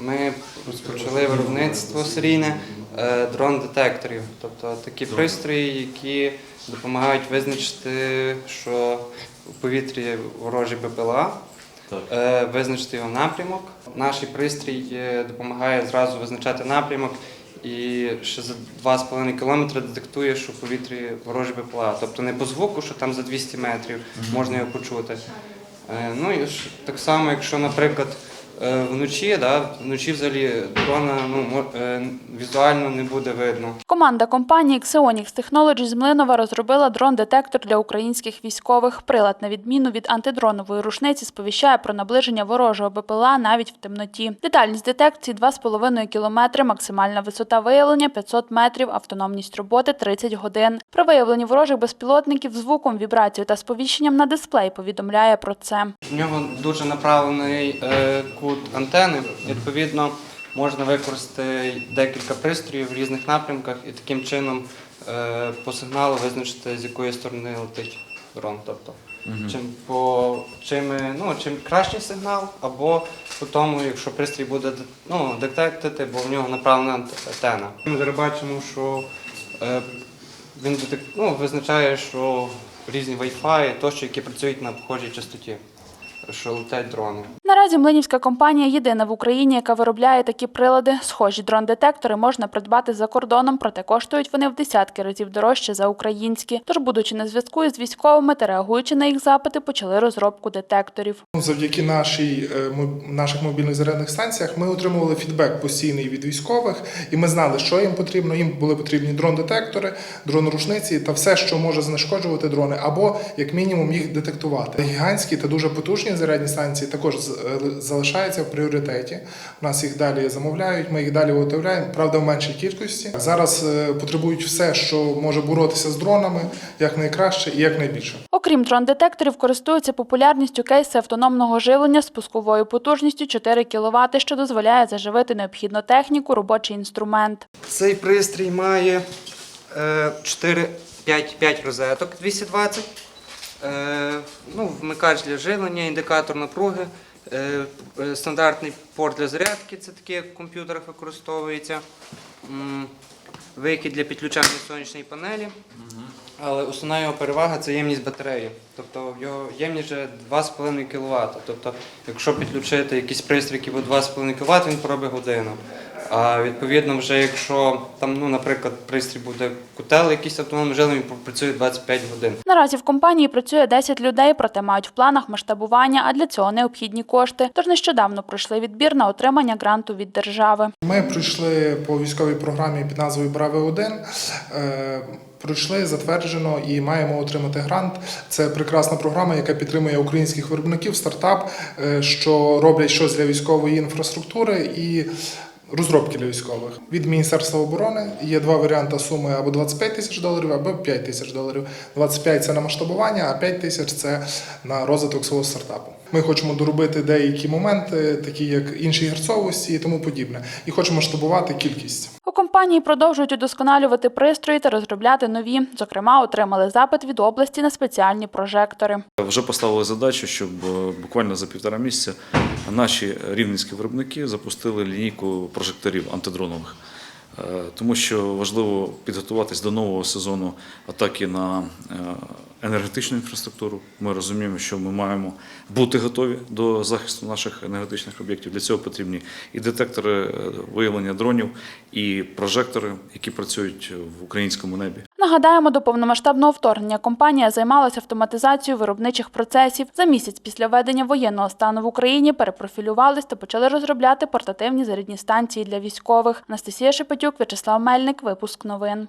ми розпочали виробництво серійне е, дрон-детекторів, тобто такі пристрої, які допомагають визначити, що у повітрі ворожі БПЛА, е, визначити його напрямок. Наш пристрій е, допомагає зразу визначати напрямок і ще за 2,5 кілометри детектує, що в повітрі ворожі БПЛА. Тобто не по звуку, що там за 200 метрів можна його почути. Ну і так само, якщо, наприклад, вночі, да, вночі взагалі дрона ну, е, візуально не буде видно. Команда компанії Xeonix Technologies з Млинова розробила дрон-детектор для українських військових. Прилад, на відміну від антидронової рушниці, сповіщає про наближення ворожого БПЛА навіть в темноті. Детальність детекції 2,5 км, максимальна висота виявлення 500 метрів, автономність роботи 30 годин. При виявленні ворожих безпілотників звуком, вібрацією та сповіщенням на дисплей повідомляє про це. В нього дуже направлений е, кут антени. Відповідно, можна використати декілька пристроїв в різних напрямках і таким чином е, по сигналу визначити, з якої сторони летить дрон. Тобто, чим, по, чим, ну, чим кращий сигнал, або по тому, якщо пристрій буде ну, детектити, бо в нього направлена ант- антена. Ми зараз бачимо, що е, він ну, визначає, що різні Wi-Fi, тощо, які працюють на похожій частоті, що летять дрони. Наразі Млинівська компанія єдина в Україні, яка виробляє такі прилади. Схожі дрон-детектори можна придбати за кордоном, проте коштують вони в десятки разів дорожче за українські. Тож, будучи на зв'язку із військовими та реагуючи на їх запити, почали розробку детекторів. Завдяки нашій, е, наших мобільних зарядних станціях ми отримували фідбек постійний від військових, і ми знали, що їм потрібно. Їм були потрібні дрон-детектори, дрон-рушниці та все, що може знешкоджувати дрони, або як мінімум їх детектувати. Гігантські та дуже потужні зарядні станції також е, в пріоритеті. У нас їх далі замовляють, ми їх далі виготовляємо, правда, в меншій кількості. Зараз е, потребують все, що може боротися з дронами якнайкраще і якнайбільше. Окрім дрон-детекторів, користуються популярністю кейси автономного живлення з пусковою потужністю 4 кВт, що дозволяє заживити необхідну техніку, робочий інструмент. Цей пристрій має е, 4, 5, 5 розеток 220, е, ну, вмикач для живлення, індикатор напруги, стандартний порт для зарядки, це таке як в комп'ютерах використовується, вихід для підключання сонячної панелі. Але основна його перевага це ємність батареї. Тобто його ємність вже 2,5 кВт. Тобто, якщо підключити якийсь пристрій, який буде 2,5 кВт, він пробить годину. А відповідно, вже якщо там, ну, наприклад, пристрій буде котел, якийсь автономний жилий, він працює 25 годин. Наразі в компанії працює 10 людей, проте мають в планах масштабування, а для цього необхідні кошти. Тож нещодавно пройшли відбір на отримання гранту від держави. Ми пройшли по військовій програмі під назвою Брави 1 Е, Пройшли затверджено і маємо отримати грант. Це прекрасна програма, яка підтримує українських виробників, стартап, е, що роблять щось для військової інфраструктури і розробки для військових. Від Міністерства оборони є два варіанти суми або 25 тисяч доларів, або 5 тисяч доларів. 25 – це на масштабування, а 5 тисяч це на розвиток свого стартапу. Ми хочемо доробити деякі моменти, такі як інші герцовості і тому подібне, і хочемо масштабувати кількість. Компанії продовжують удосконалювати пристрої та розробляти нові. Зокрема, отримали запит від області на спеціальні прожектори. Вже поставили задачу, щоб е, буквально за півтора місяця наші рівненські виробники запустили лінійку прожекторів антидронових. Е, Тому що важливо підготуватись до нового сезону атаки на е, енергетичну інфраструктуру. Ми розуміємо, що ми маємо бути готові до захисту наших енергетичних об'єктів. Для цього потрібні і детектори е, виявлення дронів, і прожектори, які працюють в українському небі. Нагадаємо, до повномасштабного вторгнення компанія займалася автоматизацією виробничих процесів. За місяць після введення воєнного стану в Україні перепрофілювались та почали розробляти портативні зарядні станції для військових. Анастасія Шепетюк, В'ячеслав Мельник. Випуск новин.